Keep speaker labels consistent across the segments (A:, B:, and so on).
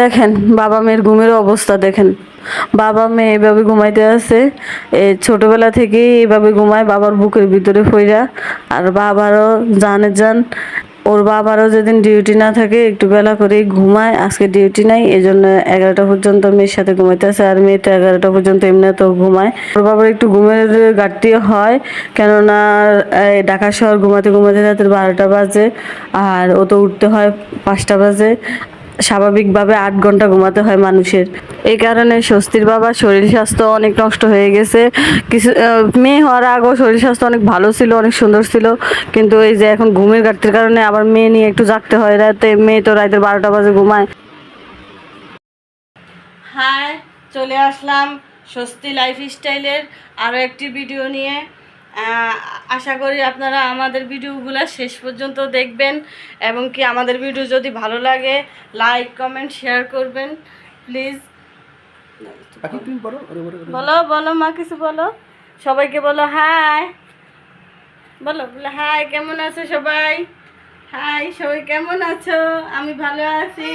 A: দেখেন, বাবা মেয়ের ঘুমের অবস্থা দেখেন। বাবা মেয়ে এভাবে ঘুমাইতে আছে এ ছোটবেলা থেকেই এভাবে ঘুমায় বাবার বুকের ভিতরে ফইরা। আর বাবারও জানে যান, ওর বাবারও যেদিন ডিউটি না থাকে, একটু বেলা করেই ঘুমায়। আজকে ডিউটি নাই এই জন্য এগারোটা পর্যন্ত মেয়ের সাথে ঘুমাইতে আছে আর মেয়ে তো এগারোটা পর্যন্ত এমনিতেও ঘুমায়। ওর বাবার একটু ঘুমের ঘাটতি হয়, কেননা ঢাকা শহর ঘুমাতে ঘুমাতে রাতের বারোটা বাজে, আর ও তো উঠতে হয় পাঁচটা বাজে। স্বাভাবিকভাবে আট ঘণ্টা ঘুমাতে হয় মানুষের। এই কারণে স্বস্তির বাবা শরীর স্বাস্থ্য অনেক নষ্ট হয়ে গেছে। কিছু মেয়ে হওয়ার আগেও শরীর স্বাস্থ্য অনেক ভালো ছিল, অনেক সুন্দর ছিল। কিন্তু এই যে এখন ঘুমের ঘাটতির কারণে আবার মেয়ে নিয়ে একটু জাগতে হয়। রাতে মেয়ে তো রাতের বারোটা বাজে ঘুমায়। হাই, চলে আসলাম স্বস্তি লাইফ স্টাইলের আরও একটি ভিডিও নিয়ে। আশা করি আপনারা আমাদের ভিডিওগুলো শেষ পর্যন্ত দেখবেন এবং কি আমাদের ভিডিও যদি ভালো লাগে লাইক কমেন্ট শেয়ার করবেন প্লিজ
B: বলো।
A: বলো বলো মা কিছু বলো। সবাইকে বলো হাই। বলো বলো হাই কেমন আছো সবাই? হাই সবাই কেমন আছো? আমি ভালো আছি।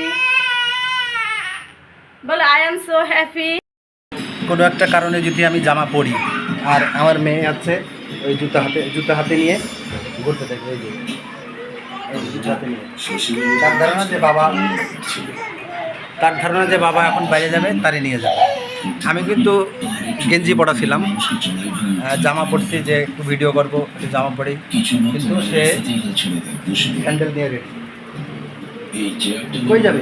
A: বলো আই এম সো হ্যাপি
B: কোনো একটা কারণে যদি আমি জামা পরি আর আমার মেয়ে আছে ওই জুতা হাতে জুতা হাতে নিয়ে ঘুরতে থাকে ওই যে। নিয়ে। তার ধারণা যে বাবা তার ধারণা যে বাবা এখন বাইরে যাবে তারই নিয়ে যাবে। আমি কিন্তু গেঞ্জি পরা ছিলাম জামা পরছি যে একটু ভিডিও করব জামা পরি। কিন্তু সে স্যান্ডেল দিয়ে রেডি কই যাবে?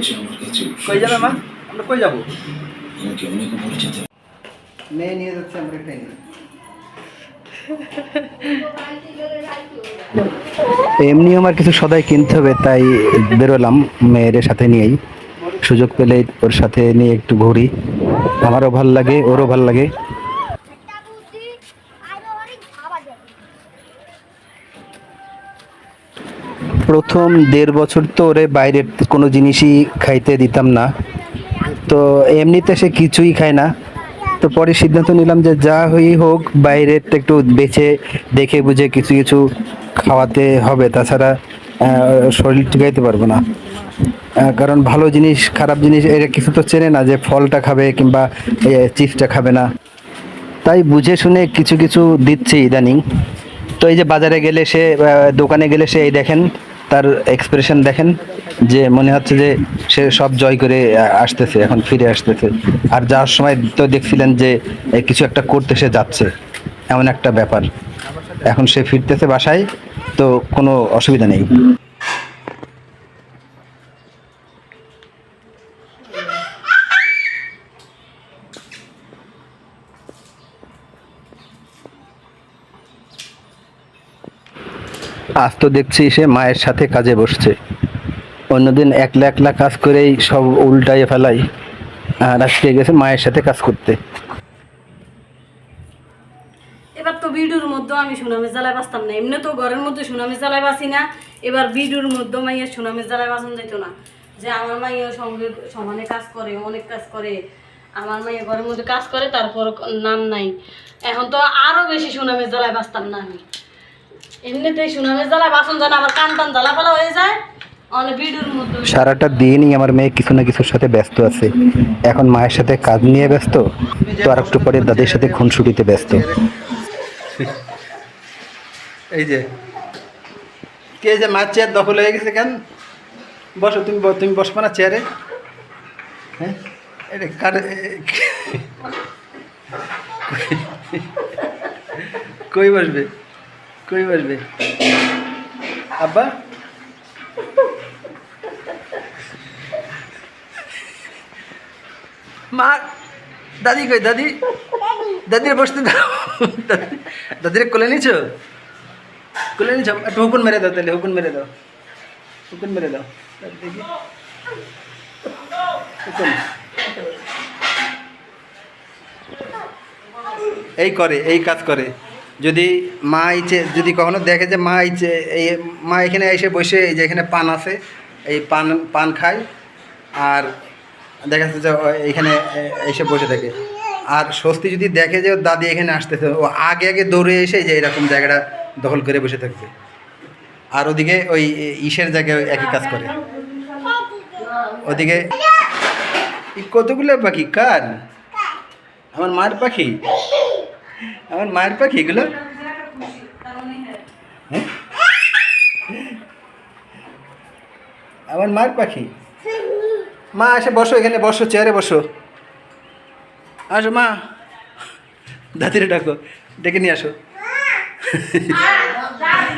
B: কই যাবে মা? আমরা কই যাব? মেয়ে নিয়ে যাচ্ছে আমরা নিয়ে। এমনি আমার কিছু সদাই কিনতে হবে, তাই বেরোলাম মেয়ের সাথে নিয়েই। সুযোগ পেলে ওর সাথে নিয়ে একটু ঘুরি। আমারও ভালো লাগে, ওরও ভালো লাগে। প্রথম দেড় বছর তো ওরে বাইরের কোনো জিনিসই খাইতে দিতাম না। তো এমনিতে সে কিছুই খায় না। তো পরে সিদ্ধান্ত নিলাম যে যা হই হোক, বাইরের একটু বেছে দেখে বুঝে কিছু কিছু খাওয়াতে হবে। তাছাড়া শরীর টিকাইতে পারব না। কারণ ভালো জিনিস, খারাপ জিনিস এটা কিছু তো চেনে না যে ফলটা খাবে কিংবা চিপসটা খাবে না। তাই বুঝে শুনে কিছু কিছু দিচ্ছি ইদানিং। তো এই যে বাজারে গেলে সে দোকানে গেলে সে, এই দেখেন, তার এক্সপ্রেশন দেখেন। যে মনে হচ্ছে যে সে সব জয় করে আসতেছে, এখন ফিরে আসতেছে। আর যাওয়ার সময় তো দেখছিলেন যে কিছু একটা করতে সে যাচ্ছে। এমন একটা ব্যাপার। এখন সে ফিরতেছে বাসায়, তো কোনো অসুবিধা নেই। আজ তো দেখছি সে মায়ের সাথে কাজে বসছে। অন্যদিন একলা একলা কাজ করেই সব উল্টাইয়ে ফেলাই আর আজকে গেছে মায়ের সাথে কাজ করতে।
A: করে, অনেক কাজ করে। আমার ঘরের মধ্যে কাজ করে, তারপর নাম নাই। এখন তো আরও বেশি সুনামি জ্বালায় বাঁচতাম না আমি। এমনিতেই সুনামি জ্বালায় বাসন জানা আমার কান টান জ্বালা ফেলা হয়ে যায়।
B: সারাটা দিনই আমার মেয়ে কিছু না কিছুর সাথে ব্যস্ত আছে। এখন মায়ের সাথে কাজ নিয়ে ব্যস্ত, তো আর একটু পরে দাদির সাথে খুনসুটিতে ব্যস্ত। এই যে, কে যে মাছ চেয়ার দখল হয়ে গেছে কেন? বসো, তুমি তুমি বসবো না চেয়ারে? হ্যাঁ? কই বসবে? কই বসবে? আব্বা? মা, দাদি কই, দাদি? দাদির বসতে দাও। দাদি- দাদিরে কোলে নিছো? কোলে নিছো? একটু হুকুন মেরে দাও তাহলে হুকুন মেরে দাও। হুকুন মেরে দাও। দেখি হুকুন এই করে, এই কাজ করে। যদি মা ইচ্ছে, যদি কখনো দেখে যে মা ইচ্ছে, এই মা এখানে এসে বসে, এই যে এখানে পান আছে, এই পান পান খায়। আর দেখা যাচ্ছে যে এখানে এসে বসে থাকে। আর স্বস্তি যদি দেখে যে দাদি এখানে আসতেছে, ও আগে আগে দৌড়ে এসে যে এরকম জায়গাটা দখল করে বসে থাকবে। আর ওদিকে ওই ইসের জায়গায় একই কাজ করে। ওদিকে কতগুলো পাখি? কার? আমার মায়ের পাখি? আমার মায়ের পাখি এগুলো? হ্যাঁ? আমার মায়ের পাখি? মা, এসে বসো এখানে, বসো, চেয়ারে বসো। আসো, মা। দাদিরে ডাকো, ডেকে নিয়ে আসো।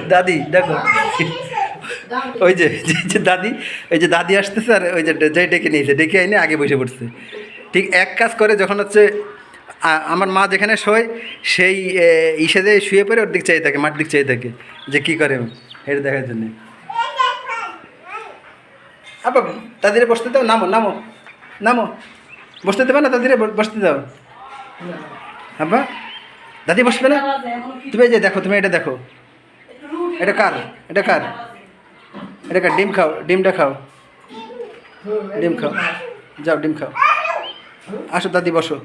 B: দাদি, দেখো। ওই যে, যে- দাদি, ওই যে দাদি আসতেছে আর ওই যে যে ডেকে নিয়েছে, ডেকে এনে আগে বসে পড়ছে। ঠিক এক কাজ করে, যখন হচ্ছে আমার মা যেখানে শোয়, সেই ইসে দিয়ে শুয়ে পড়ে, ওর দিক চাই থাকে মার দিক চাই থাকে, যে কী করে, এটা দেখার জন্যে। আবার দাদিরে বসতে দাও, নামো নামো নামো। বসতে দেবে না দাদিরে ব- বসতে দাও। আব্বা, দাদি বসবে না? তুমি যে দেখো, তুমি এটা দেখো। এটা কার? এটা কার? এটা কার? ডিম খাও, ডিমটা খাও। ডিম খাও। যাও, ডিম খাও। আসো, দাদি, বসো।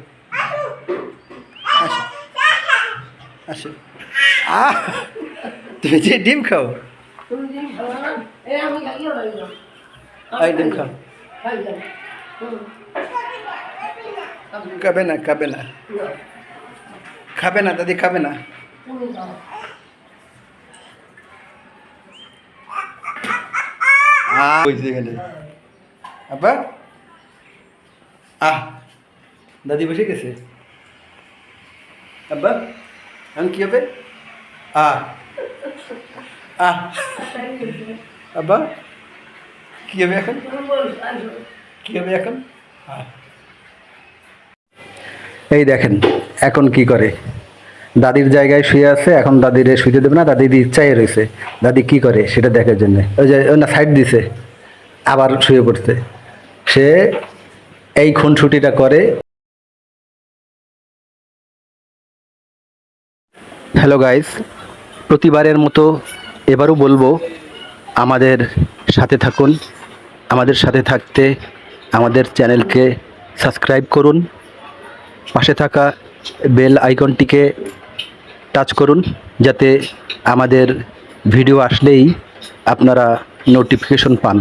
B: আসো। আসো। আহ! তুমি যে ডিম খাও। এই ডিম খাও খাবে না খাবে না খাবে না দাদি খাবে না আহ হয়েছে এখানে আব্বা আহ দাদি বসে গেছে আব্বা এখন কি হবে আহ আহ আব্বা হবে এখন হবে এখন এই দেখেন, এখন কি করে? দাদির জায়গায় শুয়ে আছে, এখন দাদিরে শুইতে দেবে না, দাদির ইচ্ছাই রয়েছে। দাদি কি করে সেটা দেখার জন্য? ওই যে, ওই না সাইড দিছে, আবার শুয়ে পড়ছে। সে এই খুনসুটিটা করে। হ্যালো গাইস প্রতিবারের মতো এবারও বলব, আমাদের সাথে থাকুন। আমাদের সাথে থাকতে আমাদের চ্যানেলকে সাবস্ক্রাইব করুন, পাশে থাকা বেল আইকনটিকে টাচ করুন, যাতে আমাদের ভিডিও আসলেই আপনারা নোটিফিকেশন পান।